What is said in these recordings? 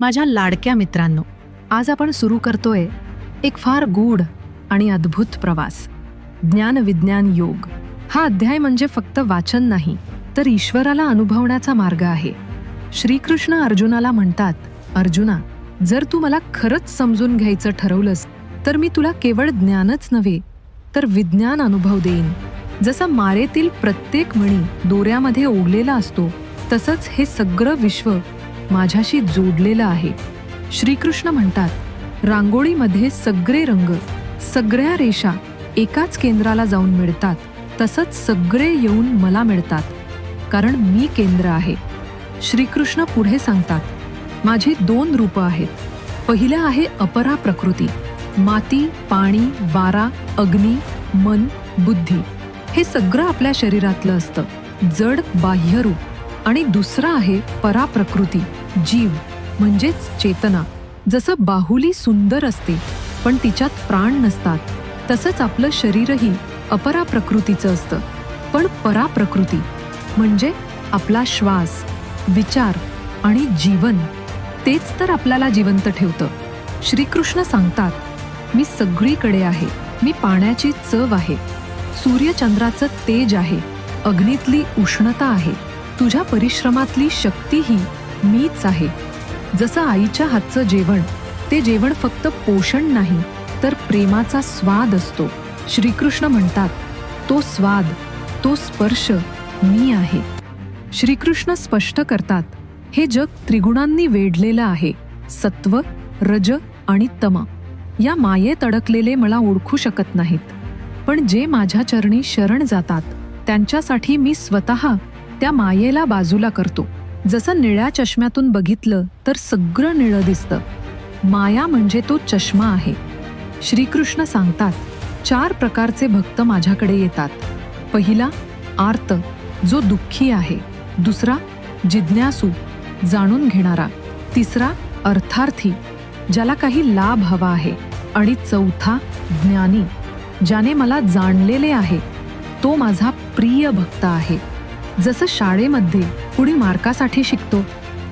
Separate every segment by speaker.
Speaker 1: माझ्या लाडक्या मित्रांनो आज आपण सुरू करतोय एक फार गूढ आणि अद्भुत प्रवास. ज्ञान विज्ञान योग. हा अध्याय म्हणजे फक्त वाचन नाही तर ईश्वराला अनुभवण्याचा मार्ग आहे. श्रीकृष्ण अर्जुनाला म्हणतात अर्जुना जर तू मला खरंच समजून घ्यायचं ठरवलंस तर मी तुला केवळ ज्ञानच नव्हे तर विज्ञान अनुभव देईन. जसं मारेतील प्रत्येक म्हणी दोऱ्यामध्ये ओढलेला असतो तसंच हे सगळं विश्व माझ्याशी जोडलेलं आहे. श्रीकृष्ण म्हणतात रांगोळीमध्ये सगळे रंग सगळ्या रेषा एकाच केंद्राला जाऊन मिळतात. तसंच सगळे येऊन मला मिळतात. कारण मी केंद्र आहे. श्रीकृष्ण पुढे सांगतात माझी दोन रूपं आहेत. पहिलं आहे अपरा प्रकृती माती पाणी वारा अग्नी मन बुद्धी. हे सगळं आपल्या शरीरातलं असतं. जड बाह्य रूप. आणि दुसरं आहे पराप्रकृती जीव म्हणजेच चेतना. जसं बाहुली सुंदर असते पण तिच्यात प्राण नसतात तसंच आपलं शरीरही अपरा प्रकृतीचं असतं. पण पराप्रकृती म्हणजे आपला श्वास विचार आणि जीवन. तेच तर आपल्याला जिवंत ठेवतं. श्रीकृष्ण सांगतात मी सगळीकडे आहे. मी पाण्याची चव आहे. सूर्यचंद्राचं तेज आहे. अग्नीतली उष्णता आहे. तुझ्या परिश्रमातली शक्तीही मीच आहे. जसं आईच्या हातचं जेवण ते जेवण फक्त पोषण नाही तर प्रेमाचा स्वाद असतो. श्रीकृष्ण म्हणतात तो स्वाद तो स्पर्श मी आहे. श्रीकृष्ण स्पष्ट करतात हे जग त्रिगुणांनी वेढलेलं आहे सत्व रज आणि तम. या मायेत अडकलेले मला ओळखू शकत नाहीत. पण जे माझ्या चरणी शरण जातात त्यांच्यासाठी मी स्वतः त्या मायेला बाजूला करतो. जसं निळ्या चष्म्यातून बघितलं तर सगळं निळं दिसतं. माया म्हणजे तो चष्मा आहे. श्रीकृष्ण सांगतात चार प्रकारचे भक्त माझ्याकडे येतात. पहिला आर्त जो दुःखी आहे. दुसरा जिज्ञासू जाणून घेणारा. तिसरा अर्थार्थी ज्याला काही लाभ हवा आहे. आणि चौथा ज्ञानी ज्याने मला जाणलेले आहे. तो माझा प्रिय भक्त आहे. जसं शाळेमध्ये कुणी मार्कासाठी शिकतो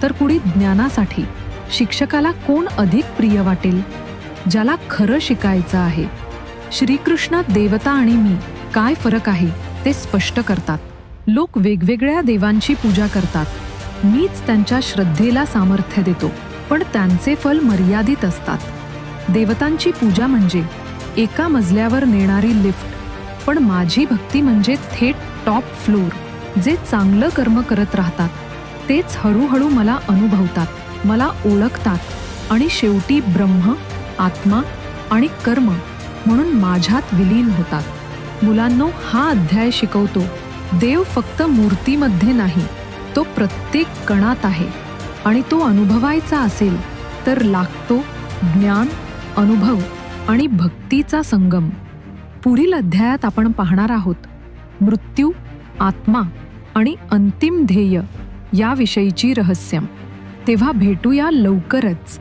Speaker 1: तर कुणी ज्ञानासाठी. शिक्षकाला कोण अधिक प्रिय वाटेल? ज्याला खरं शिकायचं आहे. श्रीकृष्ण देवता आणि मी काय फरक आहे ते स्पष्ट करतात. लोक वेगवेगळ्या देवांची पूजा करतात. मीच त्यांच्या श्रद्धेला सामर्थ्य देतो पण त्यांचे फल मर्यादित असतात. देवतांची पूजा म्हणजे एका मजल्यावर नेणारी लिफ्ट पण माझी भक्ती म्हणजे थेट टॉप फ्लोर. जे चांगलं कर्म करत राहतात तेच हळूहळू मला अनुभवतात मला ओळखतात आणि शेवटी ब्रह्म आत्मा आणि कर्म म्हणून माझ्यात विलीन होतात. मुलांनो हा अध्याय शिकवतो देव फक्त मूर्तीमध्ये नाही तो प्रत्येक कणात आहे आणि तो अनुभवायचा असेल तर लागतो ज्ञान अनुभव आणि भक्तीचा संगम. पुढील अध्यायात आपण पाहणार आहोत मृत्यू आत्मा आणि अंतिम ध्येय याविषयीची रहस्यम. तेव्हा भेटूया लवकरच.